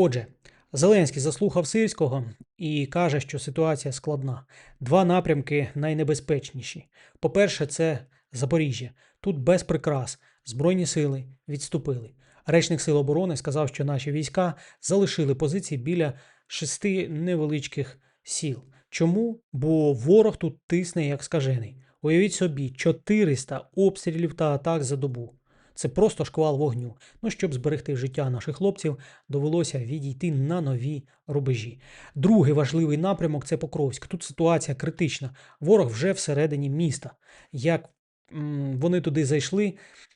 Отже, Зеленський заслухав Сирського і каже, що ситуація складна. Два напрямки найнебезпечніші. По-перше, це Запоріжжя. Тут без прикрас Збройні сили відступили. Речник Сил оборони сказав, що наші війська залишили позиції біля шести невеличких сіл. Чому? Бо ворог тут тисне як скажений. Уявіть собі, 400 обстрілів та атак за добу. Це просто шквал вогню. Ну, щоб зберегти життя наших хлопців, довелося відійти на нові рубежі. Другий важливий напрямок це Покровськ. Тут ситуація критична. Ворог вже всередині міста. Як вони туди зайшли,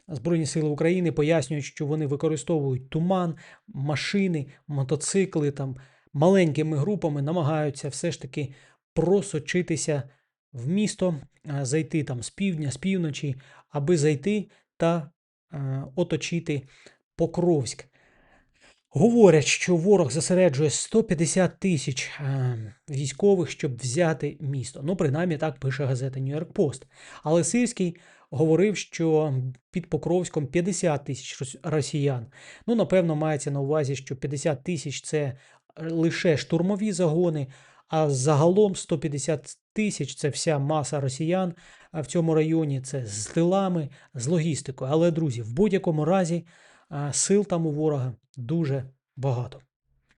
Збройні сили України пояснюють, що вони використовують туман, машини, мотоцикли там маленькими групами намагаються все ж таки просочитися в місто, зайти там з півдня, з півночі, аби зайти та оточити Покровськ. Говорять, що ворог зосереджує 150 тисяч е, військових, щоб взяти місто. Ну, принаймні так пише газета York Post. Але Сирський говорив, що під Покровськом 50 тисяч росіян. Ну, напевно, мається на увазі, що 50 тисяч це лише штурмові загони, а загалом 150 тисяч це вся маса росіян в цьому районі. Це з тилами, з логістикою. Але, друзі, в будь-якому разі сил там у ворога дуже багато.